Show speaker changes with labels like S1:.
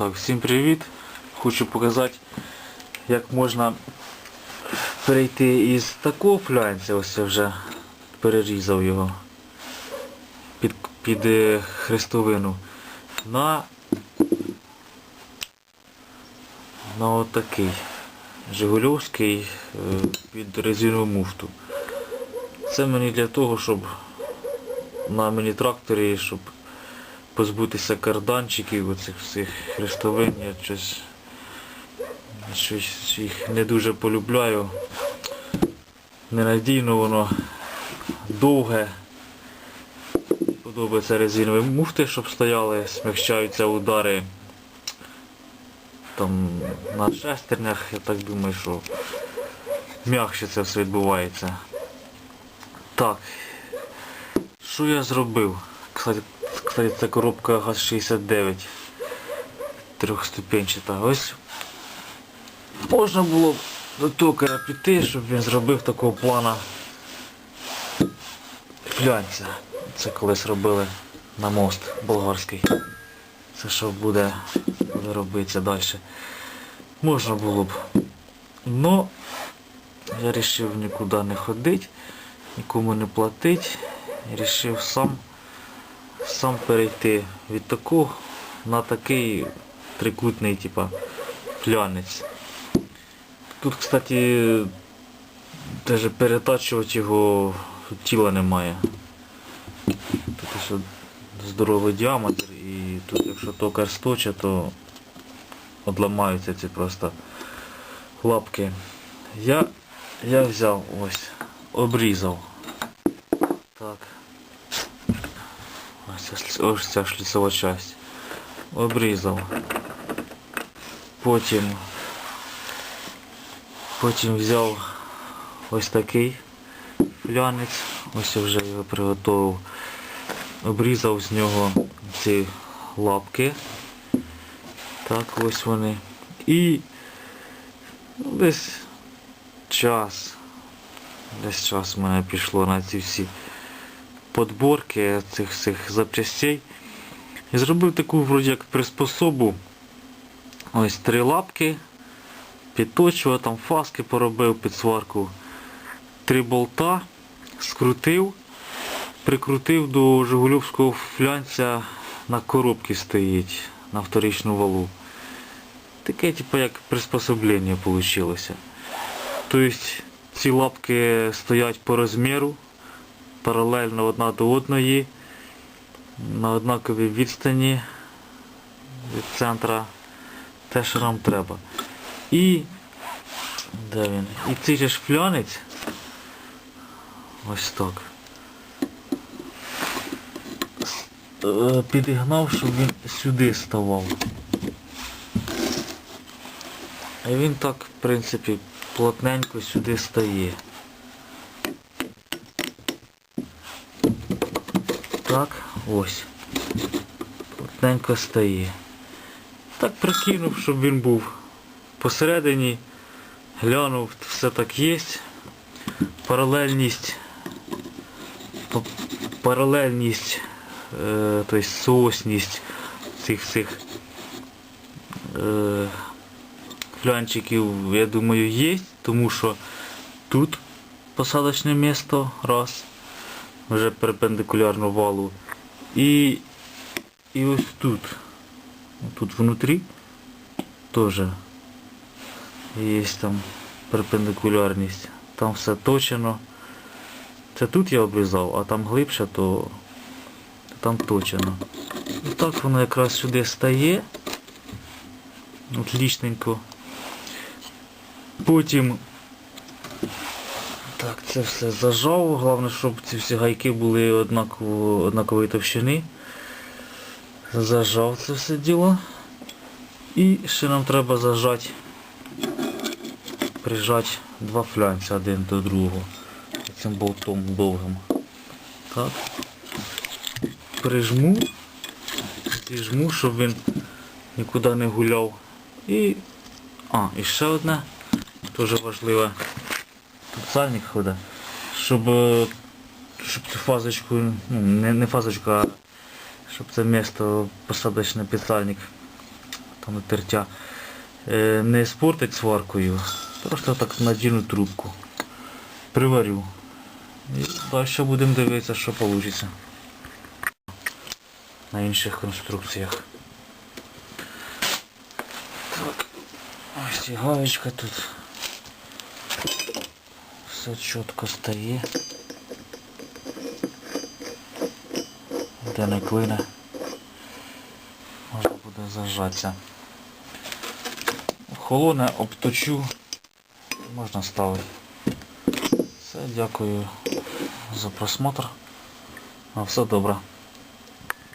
S1: Так, всім привіт! Хочу показати, як можна перейти із такого флянця, ось я вже перерізав його під, під е, хрестовину, на, на отакий Жигульовський е, під резинову муфту. Це мені для того, щоб на міні-тракторі, щоб позбутися карданчиків, оцих всіх хрестовин, я щось, щось їх не дуже полюбляю. Ненадійно воно довге. Подобається резинові муфти, щоб стояли, смягчаються удари там на шестернях, я так думаю, що м'якше це все відбувається. Так, що я зробив? Кстати, кстати коробка ГАЗ-69 трьохступенчата. Ось можна було до токаря піти, щоб він зробив такого плана флянця. Це колись робили на мост болгарський. Це що буде, буде робитися далі. Можна було б. Но я вирішив нікуди не ходити, нікому не платити. І вирішив сам сам перейти від такого на такий трикутний, типа, флянець. Тут, кстати, даже перетачувати його тіла немає. Тут от здоровий діаметр і тут якщо токар сточе, то одламаються ці просто лапки. Я, я взяв ось, обрізав. Так. Ось ця, шліц- шліцова часть. Обрізав. Потім потім взяв ось такий флянець. Ось я вже його приготував. Обрізав з нього ці лапки. Так, ось вони. І десь час. Десь час в мене пішло на ці всі подборки цих всіх запчастей. І зробив таку вроді як приспособу. Ось три лапки, підточував, там фаски поробив під сварку. Три болта, скрутив, прикрутив до Жигульовського флянця на коробці стоїть на вторичну валу. Таке типу як приспособлення вийшло. Тобто ці лапки стоять по розміру паралельно одна до одної, на однаковій відстані від центра те, що нам треба. І де він? І цей же ж флянець ось так. е, Підігнав, щоб він сюди ставав. І він так, в принципі, плотненько сюди стає. Так, ось. Плотненько стає. Так прикинув, щоб він був посередині. Глянув, все так є. Паралельність. Паралельність, е, тобто соосність цих всіх е, флянчиків, я думаю, є, тому що тут посадочне місто, раз вже перпендикулярно валу. І, і ось тут. Тут внутрі теж є там перпендикулярність. Там все точено. Це тут я обрізав, а там глибше, то, там точено. І так воно якраз сюди стає. Отлічненько. Потім так, це все зажав. Головне, щоб ці всі гайки були однаково, однакової товщини. Зажав це все діло. І ще нам треба зажати, прижати два флянця один до другого. Цим болтом довгим. Так. Прижму. Прижму, щоб він нікуди не гуляв. І... А, і ще одне. Дуже важливе. Сальник ходить. Щоб, е, щоб цю фазочку, ну, не, не фазочку, а щоб це місто посадочне під там тертя, е, не спортить сваркою, просто так надіну трубку. Приварю. І далі будемо дивитися, що вийде на інших конструкціях. Так, ось і гаєчка тут. Все чітко стає. Де не клине. Можна буде зажатися. Холоне обточу. Можна ставити. Все, дякую за просмотр. На все добре.